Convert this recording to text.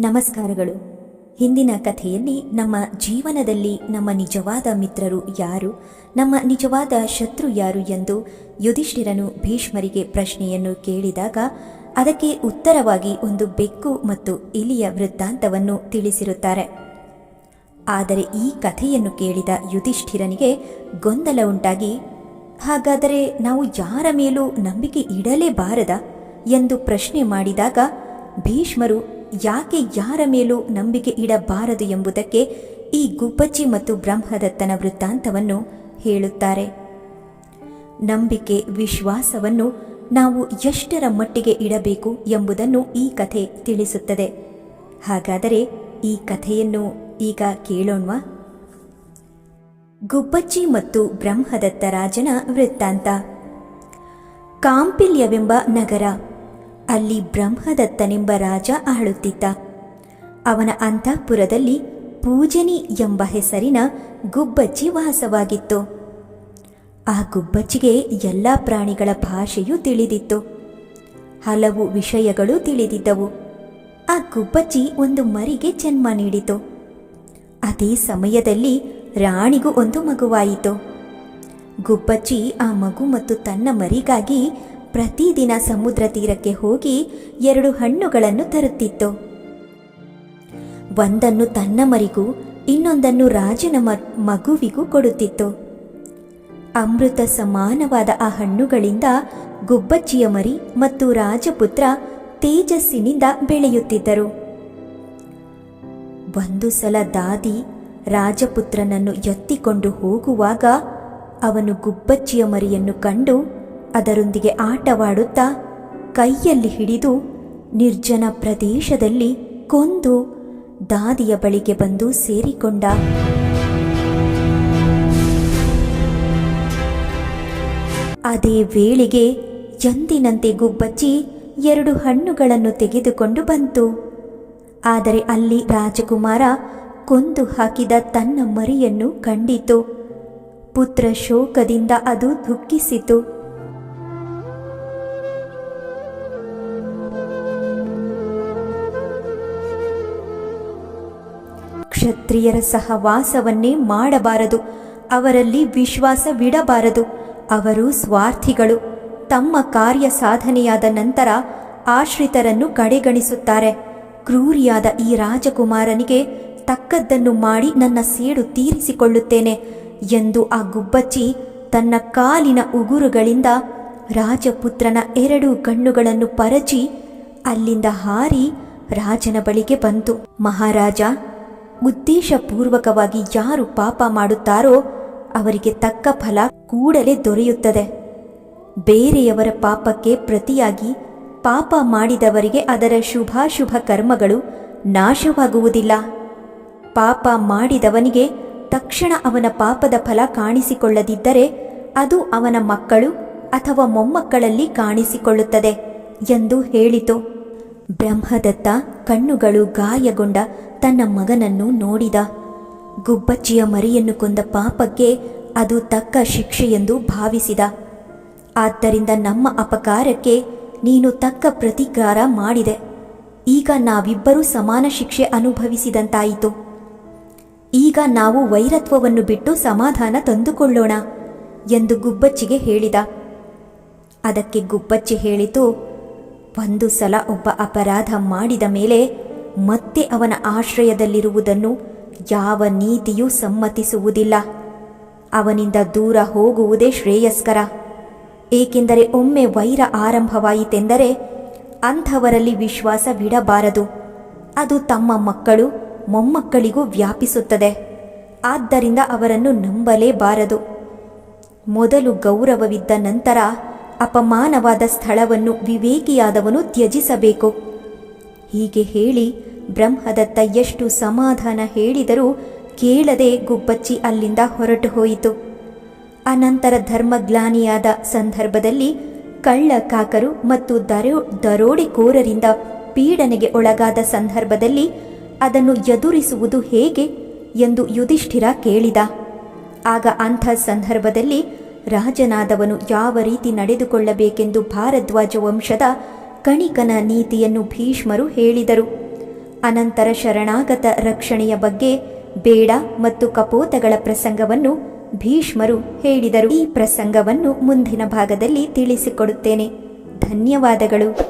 ನಮಸ್ಕಾರಗಳು. ಹಿಂದಿನ ಕಥೆಯಲ್ಲಿ ನಮ್ಮ ಜೀವನದಲ್ಲಿ ನಮ್ಮ ನಿಜವಾದ ಮಿತ್ರರು ಯಾರು, ನಮ್ಮ ನಿಜವಾದ ಶತ್ರು ಯಾರು ಎಂದು ಯುಧಿಷ್ಠಿರನು ಭೀಷ್ಮರಿಗೆ ಪ್ರಶ್ನೆಯನ್ನು ಕೇಳಿದಾಗ ಅದಕ್ಕೆ ಉತ್ತರವಾಗಿ ಒಂದು ಬೆಕ್ಕು ಮತ್ತು ಇಲಿಯ ವೃತ್ತಾಂತವನ್ನು ತಿಳಿಸಿರುತ್ತಾರೆ. ಆದರೆ ಈ ಕಥೆಯನ್ನು ಕೇಳಿದ ಯುಧಿಷ್ಠಿರನಿಗೆ ಗೊಂದಲ ಉಂಟಾಗಿ, ಹಾಗಾದರೆ ನಾವು ಯಾರ ಮೇಲೂ ನಂಬಿಕೆ ಇಡಲೇಬಾರದ? ಎಂದು ಪ್ರಶ್ನೆ ಮಾಡಿದಾಗ ಭೀಷ್ಮರು ಯಾಕೆ ಯಾರ ಮೇಲೂ ನಂಬಿಕೆ ಇಡಬಾರದು ಎಂಬುದಕ್ಕೆ ಈ ಗುಬ್ಬಚ್ಚಿ ಮತ್ತು ಬ್ರಹ್ಮದತ್ತನ ವೃತ್ತಾಂತವನ್ನು ಹೇಳುತ್ತಾರೆ. ನಂಬಿಕೆ, ವಿಶ್ವಾಸವನ್ನು ನಾವು ಎಷ್ಟರ ಮಟ್ಟಿಗೆ ಇಡಬೇಕು ಎಂಬುದನ್ನು ಈ ಕಥೆ ತಿಳಿಸುತ್ತದೆ. ಹಾಗಾದರೆ ಈ ಕಥೆಯನ್ನು ಈಗ ಕೇಳೋಣವಾ? ಗುಬ್ಬಚ್ಚಿ ಮತ್ತು ಬ್ರಹ್ಮದತ್ತ ರಾಜನ ವೃತ್ತಾಂತ. ಕಾಂಪಿಲ್ಯವೆಂಬ ನಗರ ಅಲ್ಲಿ ಬ್ರಹ್ಮದತ್ತನೆಂಬ ರಾಜ ಆಳುತ್ತಿದ್ದ. ಅವನ ಅಂತಃಪುರದಲ್ಲಿ ಪೂಜನಿ ಎಂಬ ಹೆಸರಿನ ಗುಬ್ಬಚ್ಚಿ ವಾಸವಾಗಿತ್ತು. ಆ ಗುಬ್ಬಚ್ಚಿಗೆ ಎಲ್ಲ ಪ್ರಾಣಿಗಳ ಭಾಷೆಯೂ ತಿಳಿದಿತ್ತು. ಹಲವು ವಿಷಯಗಳು ತಿಳಿದಿದ್ದವು. ಆ ಗುಬ್ಬಚ್ಚಿ ಒಂದು ಮರಿಗೆ ಜನ್ಮ ನೀಡಿತು. ಅದೇ ಸಮಯದಲ್ಲಿ ರಾಣಿಗೂ ಒಂದು ಮಗುವಾಯಿತು. ಗುಬ್ಬಚ್ಚಿ ಆ ಮಗು ಮತ್ತು ತನ್ನ ಮರಿಗಾಗಿ ಪ್ರತಿದಿನ ಸಮುದ್ರ ತೀರಕ್ಕೆ ಹೋಗಿ ಎರಡು ಹಣ್ಣುಗಳನ್ನು ತರುತ್ತಿತ್ತು. ಒಂದನ್ನು ತನ್ನ ಮರಿಗೂ, ಇನ್ನೊಂದನ್ನು ರಾಜನ ಮಗುವಿಗೂ ಕೊಡುತ್ತಿತ್ತು. ಅಮೃತ ಸಮಾನವಾದ ಆ ಹಣ್ಣುಗಳಿಂದ ಗುಬ್ಬಚ್ಚಿಯ ಮರಿ ಮತ್ತು ರಾಜಪುತ್ರ ತೇಜಸ್ಸಿನಿಂದ ಬೆಳೆಯುತ್ತಿದ್ದರು. ಒಂದು ಸಲ ದಾದಿ ರಾಜಪುತ್ರನನ್ನು ಎತ್ತಿಕೊಂಡು ಹೋಗುವಾಗ ಅವನು ಗುಬ್ಬಚ್ಚಿಯ ಮರಿಯನ್ನು ಕಂಡು ಅದರೊಂದಿಗೆ ಆಟವಾಡುತ್ತಾ ಕೈಯಲ್ಲಿ ಹಿಡಿದು ನಿರ್ಜನ ಪ್ರದೇಶದಲ್ಲಿ ಕೊಂದು ದಾದಿಯ ಬಳಿಗೆ ಬಂದು ಸೇರಿಕೊಂಡ. ಅದೇ ವೇಳೆಗೆ ಎಂದಿನಂತೆ ಗುಬ್ಬಚ್ಚಿ ಎರಡು ಹಣ್ಣುಗಳನ್ನು ತೆಗೆದುಕೊಂಡು ಬಂತು. ಆದರೆ ಅಲ್ಲಿ ರಾಜಕುಮಾರ ಕೊಂದು ಹಾಕಿದ ತನ್ನ ಮರಿಯನ್ನು ಕಂಡಿತು. ಪುತ್ರ ಶೋಕದಿಂದ ಅದು ದುಃಖಿಸಿತು. ಕ್ಷತ್ರಿಯರ ಸಹವಾಸವನ್ನೇ ಮಾಡಬಾರದು. ಅವರಲ್ಲಿ ವಿಶ್ವಾಸವಿಡಬಾರದು ಅವರು ಸ್ವಾರ್ಥಿಗಳು. ತಮ್ಮ ಕಾರ್ಯ ಸಾಧನೆಯಾದ ನಂತರ ಆಶ್ರಿತರನ್ನು ಕಡೆಗಣಿಸುತ್ತಾರೆ. ಕ್ರೂರಿಯಾದ ಈ ರಾಜಕುಮಾರನಿಗೆ ತಕ್ಕದ್ದನ್ನು ಮಾಡಿ ನನ್ನ ಸೇಡು ತೀರಿಸಿಕೊಳ್ಳುತ್ತೇನೆ ಎಂದು ಆ ಗುಬ್ಬಚ್ಚಿ ತನ್ನ ಕಾಲಿನ ಉಗುರುಗಳಿಂದ ರಾಜಪುತ್ರನ ಎರಡೂ ಕಣ್ಣುಗಳನ್ನು ಪರಚಿ ಅಲ್ಲಿಂದ ಹಾರಿ ರಾಜನ ಬಳಿಗೆ ಬಂತು. ಮಹಾರಾಜ ಉದ್ದೇಶಪೂರ್ವಕವಾಗಿ ಯಾರು ಪಾಪ ಮಾಡುತ್ತಾರೋ ಅವರಿಗೆ ತಕ್ಕ ಫಲ ಕೂಡಲೇ ದೊರೆಯುತ್ತದೆ. ಬೇರೆಯವರ ಪಾಪಕ್ಕೆ ಪ್ರತಿಯಾಗಿ ಪಾಪ ಮಾಡಿದವರಿಗೆ ಅದರ ಶುಭಾಶುಭ ಕರ್ಮಗಳು ನಾಶವಾಗುವುದಿಲ್ಲ. ಪಾಪ ಮಾಡಿದವನಿಗೆ ತಕ್ಷಣ ಅವನ ಪಾಪದ ಫಲ ಕಾಣಿಸಿಕೊಳ್ಳದಿದ್ದರೆ ಅದು ಅವನ ಮಕ್ಕಳು ಅಥವಾ ಮೊಮ್ಮಕ್ಕಳಲ್ಲಿ ಕಾಣಿಸಿಕೊಳ್ಳುತ್ತದೆ ಎಂದು ಹೇಳಿತು. ಬ್ರಹ್ಮದತ್ತ ಕಣ್ಣುಗಳು ಗಾಯಗೊಂಡ ತನ್ನ ಮಗನನ್ನು ನೋಡಿದ. ಗುಬ್ಬಚ್ಚಿಯ ಮರಿಯನ್ನು ಕೊಂದ ಪಾಪಕ್ಕೆ ಅದು ತಕ್ಕ ಶಿಕ್ಷೆಯೆಂದು ಭಾವಿಸಿದ. ಆದ್ದರಿಂದ ನಮ್ಮ ಅಪಕಾರಕ್ಕೆ ನೀನು ತಕ್ಕ ಪ್ರತಿಕಾರ ಮಾಡಿದೆ. ಈಗ ನಾವಿಬ್ಬರೂ ಸಮಾನ ಶಿಕ್ಷೆ ಅನುಭವಿಸಿದಂತಾಯಿತು. ಈಗ ನಾವು ವೈರತ್ವವನ್ನು ಬಿಟ್ಟು ಸಮಾಧಾನ ತಂದುಕೊಳ್ಳೋಣ ಎಂದು ಗುಬ್ಬಚ್ಚಿಗೆ ಹೇಳಿದ. ಅದಕ್ಕೆ ಗುಬ್ಬಚ್ಚಿ ಹೇಳಿತು, ಒಂದು ಸಲ ಒಬ್ಬ ಅಪರಾಧ ಮಾಡಿದ ಮೇಲೆ ಮತ್ತೆ ಅವನ ಆಶ್ರಯದಲ್ಲಿರುವುದನ್ನು ಯಾವ ನೀತಿಯೂ ಸಮ್ಮತಿಸುವುದಿಲ್ಲ. ಅವನಿಂದ ದೂರ ಹೋಗುವುದೇ ಶ್ರೇಯಸ್ಕರ. ಏಕೆಂದರೆ ಒಮ್ಮೆ ವೈರ ಆರಂಭವಾಯಿತೆಂದರೆ ಅಂಥವರಲ್ಲಿ ವಿಶ್ವಾಸವಿಡಬಾರದು ಅದು ತಮ್ಮ ಮಕ್ಕಳು ಮೊಮ್ಮಕ್ಕಳಿಗೂ ವ್ಯಾಪಿಸುತ್ತದೆ. ಆದ್ದರಿಂದ ಅವರನ್ನು ನಂಬಲೇಬಾರದು. ಮೊದಲು ಗೌರವವಿದ್ದ ನಂತರ ಅಪಮಾನವಾದ ಸ್ಥಳವನ್ನು ವಿವೇಕಿಯಾದವನು ತ್ಯಜಿಸಬೇಕು. ಹೀಗೆ ಹೇಳಿ ಬ್ರಹ್ಮದತ್ತ ಎಷ್ಟು ಸಮಾಧಾನ ಹೇಳಿದರೂ ಕೇಳದೆ ಗುಬ್ಬಚ್ಚಿ ಅಲ್ಲಿಂದ ಹೊರಟು ಹೋಯಿತು. ಅನಂತರ ಧರ್ಮಗ್ಲಾನಿಯಾದ ಸಂದರ್ಭದಲ್ಲಿ ಕಳ್ಳ ಕಾಕರು ಮತ್ತು ದರೋ ದರೋಡಿಕೋರರಿಂದ ಪೀಡನೆಗೆ ಒಳಗಾದ ಸಂದರ್ಭದಲ್ಲಿ ಅದನ್ನು ಎದುರಿಸುವುದು ಹೇಗೆ ಎಂದು ಯುಧಿಷ್ಠಿರ ಕೇಳಿದ. ಆಗ ಅಂಥ ಸಂದರ್ಭದಲ್ಲಿ ರಾಜನಾದವನು ಯಾವ ರೀತಿ ನಡೆದುಕೊಳ್ಳಬೇಕೆಂದು ಭಾರದ್ವಾಜ ವಂಶದ ಕಣಿಕನ ನೀತಿಯನ್ನು ಭೀಷ್ಮರು ಹೇಳಿದರು. ಅನಂತರ ಶರಣಾಗತ ರಕ್ಷಣೆಯ ಬಗ್ಗೆ ಬೇಡ ಮತ್ತು ಕಪೋತಗಳ ಪ್ರಸಂಗವನ್ನು ಭೀಷ್ಮರು ಹೇಳಿದರು. ಈ ಪ್ರಸಂಗವನ್ನು ಮುಂದಿನ ಭಾಗದಲ್ಲಿ ತಿಳಿಸಿಕೊಡುತ್ತೇನೆ. ಧನ್ಯವಾದಗಳು.